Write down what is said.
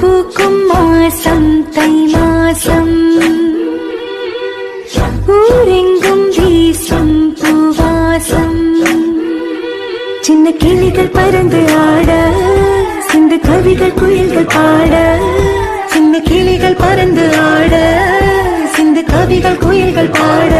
பூக்கும் மாசம் தை மாசம். ஊரெங்கும் வீசும் பூவாசம். சின்ன கிளிகள் பறந்து ஆட சிந்து கவிகள் குயில்கள் பாட. சின்ன கிளிகள் பறந்து ஆட சிந்து கவிகள் குயில்கள் பாட.